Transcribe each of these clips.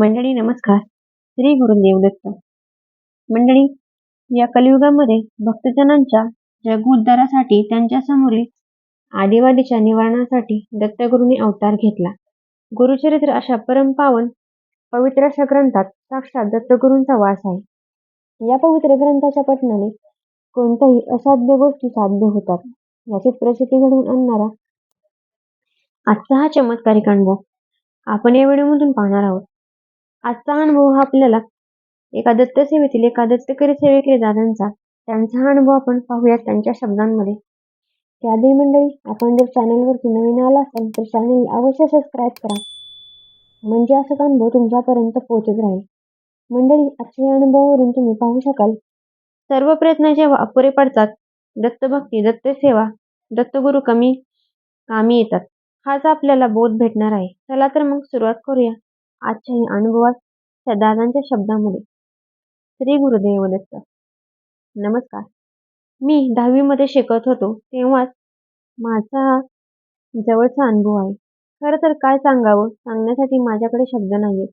मंडळी नमस्कार. श्री गुरुदेव दत्त मंडळी या कलियुगामध्ये भक्तजनांच्या जगोद्धारासाठी त्यांच्या समोरील आदिवादीच्या निवारणासाठी दत्तगुरूंनी अवतार घेतला. गुरुचरित्र अशा परम पावन पवित्र अशा ग्रंथात साक्षात दत्तगुरूंचा वास आहे. या पवित्र ग्रंथाच्या पठणाने कोणत्याही असाध्य गोष्टी साध्य होतात याची प्रचिती घडवून आणणारा आजचा हा चमत्कारिक अनुभव आपण या व्हिडिओमधून पाहणार आहोत. आजचा अनुभव हा आपल्याला एका दत्त सेवेतील एका दत्तकरी सेवेकरी दादांचा त्यांचा हा अनुभव आपण पाहूयात त्यांच्या शब्दांमध्ये. त्याआधी मंडळी आपण जर चॅनलवरती नवीन आला असाल तर चॅनल अवश्य सबस्क्राईब करा. म्हणजे असाच अनुभव तुमच्यापर्यंत पोहोचत राहील. मंडळी आजच्या अनुभवावरून तुम्ही पाहू शकाल सर्व प्रयत्न जेव्हा अपुरे पडतात दत्तभक्ती दत्तसेवा दत्तगुरू कमी कामी येतात. हाच आपल्याला बोध भेटणार आहे. चला तर मग सुरुवात करूया. आजच्याही अनुभवात त्या दादांच्या शब्दामध्ये. श्री गुरुदेव दत्त. नमस्कार. मी दहावीमध्ये शिकत होतो तेव्हाच माझा जवळचा अनुभव आहे. खरं तर काय सांगावं सांगण्यासाठी माझ्याकडे शब्द नाहीयेत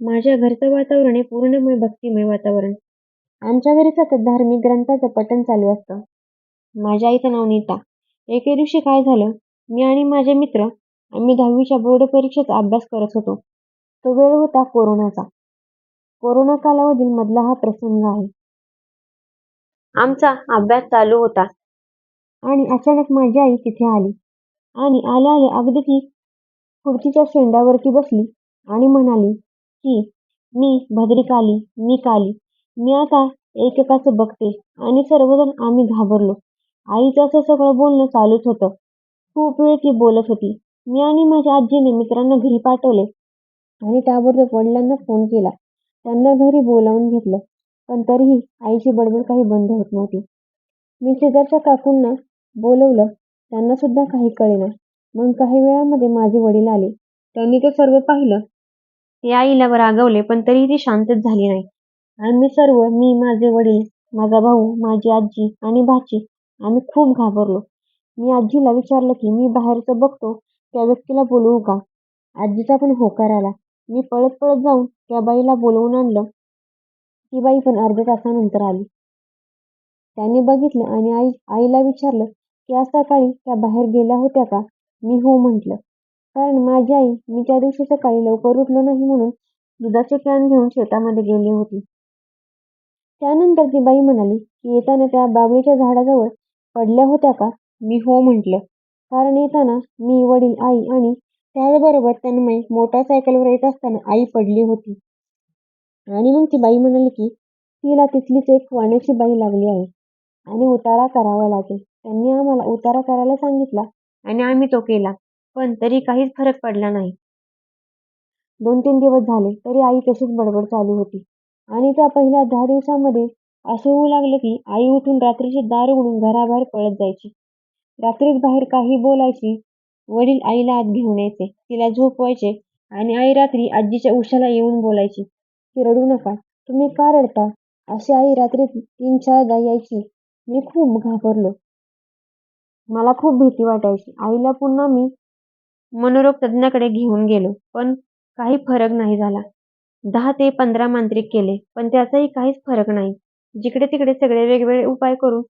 माझ्या घरचं वातावरण हे पूर्णमय भक्तिमय वातावरण. आमच्या घरी सतत धार्मिक ग्रंथाचं पठण चालू असतं. माझ्या आईचं नाव नीता. एके दिवशी काय झालं मी आणि माझे मित्र आम्ही दहावीच्या बोर्ड परीक्षेचा अभ्यास करत होतो. तो वेळ होता कोरोनाचा. कोरोना कालावधील मधला हा प्रसंग आहे. आमचा अभ्यास चालू होता. आणि अचानक माझी आई तिथे आली. आणि आल्या आल्या अगदी ती खुर्चीच्या शेंडावरती बसली आणि म्हणाली की मी भद्रिकाली मी काली मी आता एकेकाचं बघते आणि सर्वजण आम्ही घाबरलो. आईचं असं सगळं बोलणं चालूच होतं. खूप वेळ ती बोलत होती. मी आणि माझ्या आजीने मित्रांना घरी पाठवले. आणि ताबडतोब वडिलांना फोन केला त्यांना घरी बोलावून घेतलं पण तरीही आईची बडबड काही बंद होत नव्हती. मी शेजारच्या काकूंना बोलवलं त्यांना सुद्धा काही कळेना. मग काही वेळामध्ये माझे वडील आले. त्यांनी ते सर्व पाहिलं. ते आईला रागवले पण तरीही ती शांतच झाली नाही. आम्ही सर्व मी माझे वडील माझा भाऊ माझी आजी आणि भाची आम्ही खूप घाबरलो. मी आजीला विचारलं की मी बाहेरचं बघतो त्या व्यक्तीला बोलवू का? आजीचा पण होकार आला. मी पळत पळत जाऊन त्या बाईला बोलवून आणलं. ती बाई पण अर्ध्या तासानंतर आली. त्याने बघितलं आणि आई आईला विचारलं की आज सकाळी त्या बाहेर गेल्या होत्या का? मी हो म्हटलं. कारण माझी आई मी त्या दिवशी सकाळी लवकर उठलो नाही म्हणून दुधाचे कॅन घेऊन शेतामध्ये गेली होती. त्यानंतर ती बाई म्हणाली की येताना त्या बाबळीच्या झाडाजवळ पडल्या होत्या का? मी हो म्हटलं. कारण येताना मी वडील आई आणि त्याचबरोबर तन्मय मोटारसायकलवर येत असताना आई पडली होती. आणि मग ती बाई म्हणाली की तिला तिथलीच एक वाण्याची बाई लागली आहे. आणि उतारा करावा लागेल. त्यांनी आम्हाला उतारा करायला सांगितला आणि आम्ही तो केला. पण तरी काहीच फरक पडला नाही. दोन तीन दिवस झाले तरी आई तशीच बडबड चालू होती. आणि त्या पहिल्या दहा दिवसामध्ये असं होऊ लागलं की आई उठून रात्रीचे दार उघडून घराबाहेर पळत जायची. रात्रीच बाहेर काही बोलायची वडील आईला आत घेऊन यायचे. तिला झोपवायचे आणि आई रात्री आजीच्या उशाला येऊन बोलायची की रडू नका तुम्ही का रडता? अशी आई रात्री तीन चारदा यायची. मी खूप घाबरलो. मला खूप भीती वाटायची. आईला पुन्हा मी मनोरोग तज्ज्ञाकडे घेऊन गेलो पण काही फरक नाही झाला. दहा ते पंधरा मांत्रिक केले पण त्याचाही काहीच फरक नाही. जिकडे तिकडे सगळे वेगवेगळे उपाय करून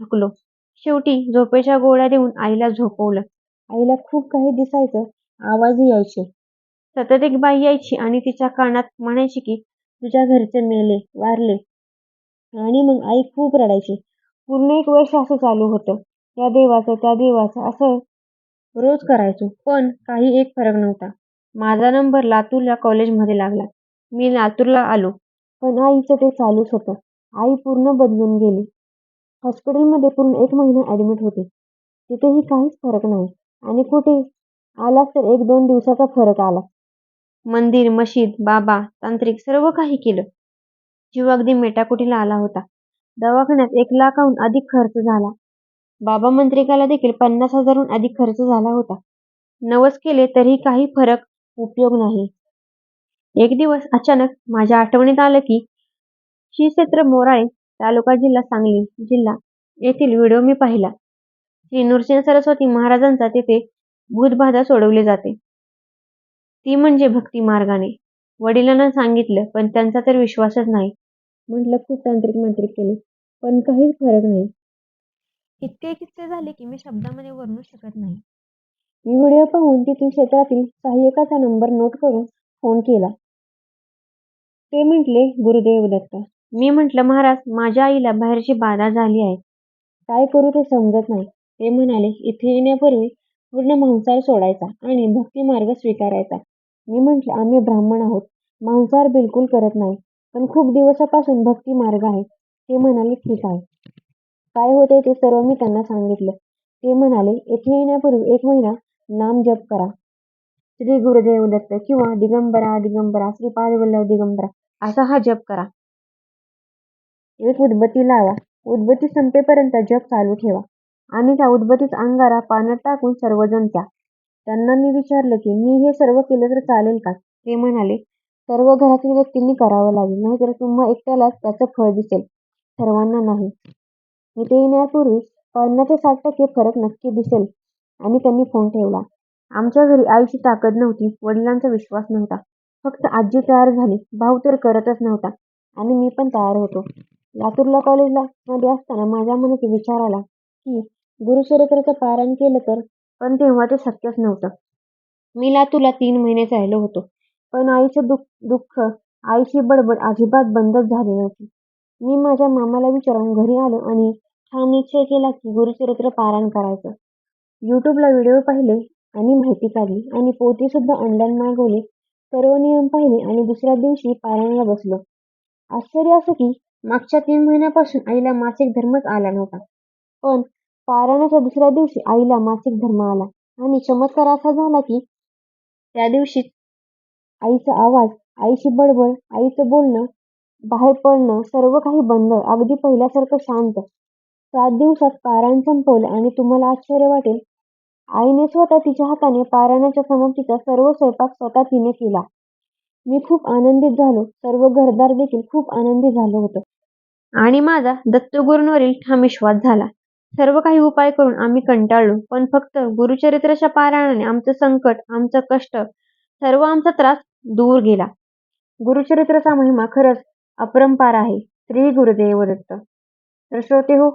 थकलो शेवटी झोपेच्या गोळ्या देऊन आईला झोपवलं. आईला खूप काही दिसायचं आवाजही यायचे. सतत एक बाई यायची आणि तिच्या कानात म्हणायची की तुझ्या घरचे मेले वारले. आणि मग आई खूप रडायची. पूर्ण एक वर्ष असं चालू होतं. त्या देवाचं त्या देवाचं असं रोज करायचो. पण काही एक फरक नव्हता. माझा नंबर लातूर या कॉलेजमध्ये लागला. मी लातूरला आलो. पण आईचं ते चालूच होतं. आई पूर्ण बदलून गेली. हॉस्पिटलमध्ये पूर्ण एक महिना ॲडमिट होते. तिथेही काहीच फरक नाही. आणि कुठे? आलास तर एक दोन दिवसाचा फरक आला. मंदिर मशीद बाबा तांत्रिक सर्व काही केलं. जीव अगदी मेटाकुटीला आला होता? दवाखान्यात एक लाखाहून अधिक खर्च झाला. बाबा मंत्रिकाला देखील पन्नास हजारहून अधिक खर्च झाला होता. नवस केले तरीही काही फरक उपयोग नाही. एक दिवस अचानक माझ्या आठवणीत आलं की श्री क्षेत्र मोराळे तालुका जिल्हा सांगली जिल्हा येथील व्हिडिओ मी पाहिला. श्री नृसिंह सरस्वती महाराजांचा तेथे भूतबाधा सोडवली जाते ती म्हणजे भक्ती मार्गाने वडिलांना सांगितलं पण त्यांचा तर विश्वासच नाही. म्हटलं खूप तांत्रिक मंत्रिक केले पण काहीच फरक नाही. इतके किस्से झाले की मी शब्दामध्ये वर्णू शकत नाही. मी व्हिडिओ पाहून तिथून क्षेत्रातील सहाय्यकाचा नंबर नोट करून फोन केला. ते म्हटले गुरुदेव दत्त. मी म्हटलं महाराज माझ्या आईला बाहेरची बाधा झाली आहे. काय करू ते समजत नाही. ते म्हणाले इथे येण्यापूर्वी पूर्ण मांसाहार सोडायचा आणि भक्ती मार्ग स्वीकारायचा. मी म्हटलं आम्ही ब्राह्मण आहोत. मांसाहार बिलकुल करत नाही. पण खूप दिवसापासून भक्ती मार्ग आहे. ते म्हणाले ठीक आहे. काय होते ते सर्व मी त्यांना सांगितलं. ते म्हणाले येथे येण्यापूर्वी एक महिना नामजप करा. श्री गुरुदेव दत्त किंवा दिगंबरा दिगंबरा श्रीपाद वल्लभ दिगंबरा असा हा जप करा. एक उदबत्ती लावा. उदबत्ती संपेपर्यंत जप चालू ठेवा आणि त्या उदबत्तीचा अंगारा पाण्यात टाकून सर्वजण प्या. त्यांना मी विचारलं की मी हे सर्व केलं तर चालेल का? ते म्हणाले सर्व घरातील व्यक्तींनी करावं लागेल नाहीतर तुम्हा एकट्यालाच त्याचं फळ दिसेल. सर्वांना नाही. इथे येण्यापूर्वी पन्नास ते साठ टक्के फरक नक्की दिसेल आणि त्यांनी फोन ठेवला. आमच्या घरी आईची ताकद नव्हती. वडिलांचा विश्वास नव्हता. फक्त आजी तयार झाली. भाऊ तर करतच नव्हता आणि मी पण तयार होतो. लातूरला कॉलेजला मध्ये असताना माझ्या मनात विचार आला की गुरुचरित्राचं पारायण केलं तर पण तेव्हा ते शक्यच नव्हतं. मी तुला तीन महिनेच राहिलो होतो. पण आईचं दुःख दुःख आईची बडबड अजिबात बंदच झाली नव्हती. मी माझ्या मामाला विचारून घरी आलो आणि ठाम निश्चय केला की गुरुचरित्र पारायण करायचं. यूट्यूबला व्हिडिओ पाहिले आणि माहिती काढली आणि पोतीसुद्धा ऑनलाईन मागवली. सर्व नियम पाहिले आणि दुसऱ्या दिवशी पारायणाला बसलो. आश्चर्य असं की मागच्या तीन महिन्यापासून आईला मासिक धर्मच आला नव्हता. पण पारायणाच्या दुसऱ्या दिवशी आईला मासिक धर्म आला आणि चमत्कार असा झाला की त्या दिवशीच आईचा आवाज, आईची बडबड, आईचं बोलणं, बाहेर पडणं सर्व काही बंद. अगदी पहिल्यासारखं शांत. सात दिवसात पारायण संपवलं आणि तुम्हाला आश्चर्य वाटेल आईने स्वतः तिच्या हाताने पारायणाच्या समाप्तीचा सर्व स्वयंपाक स्वतः तिने केला. मी खूप आनंदित झालो. सर्व घरदार देखील खूप आनंदी झालं होतं. आणि माझा दत्तगुरूंवरील ठाम विश्वास झाला. सर्व काही उपाय करून आम्ही कंटाळलो. पण फक्त गुरुचरित्राच्या पारायणाने आमचं संकट, आमचं कष्ट, सर्व आमचा त्रास दूर गेला. गुरुचरित्राचा महिमा खरंच अपरंपार आहे. श्री गुरुदेव दत्त. तर श्रोतेहो,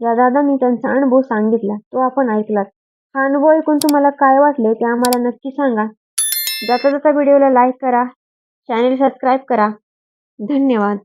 या दादांनी त्यांचा अनुभव सांगितला तो आपण ऐकलात. हा अनुभव ऐकून तुम्हाला काय वाटले ते आम्हाला नक्की सांगा. जाता जाता व्हिडिओला लाईक करा, चॅनेल सबस्क्राईब करा. धन्यवाद.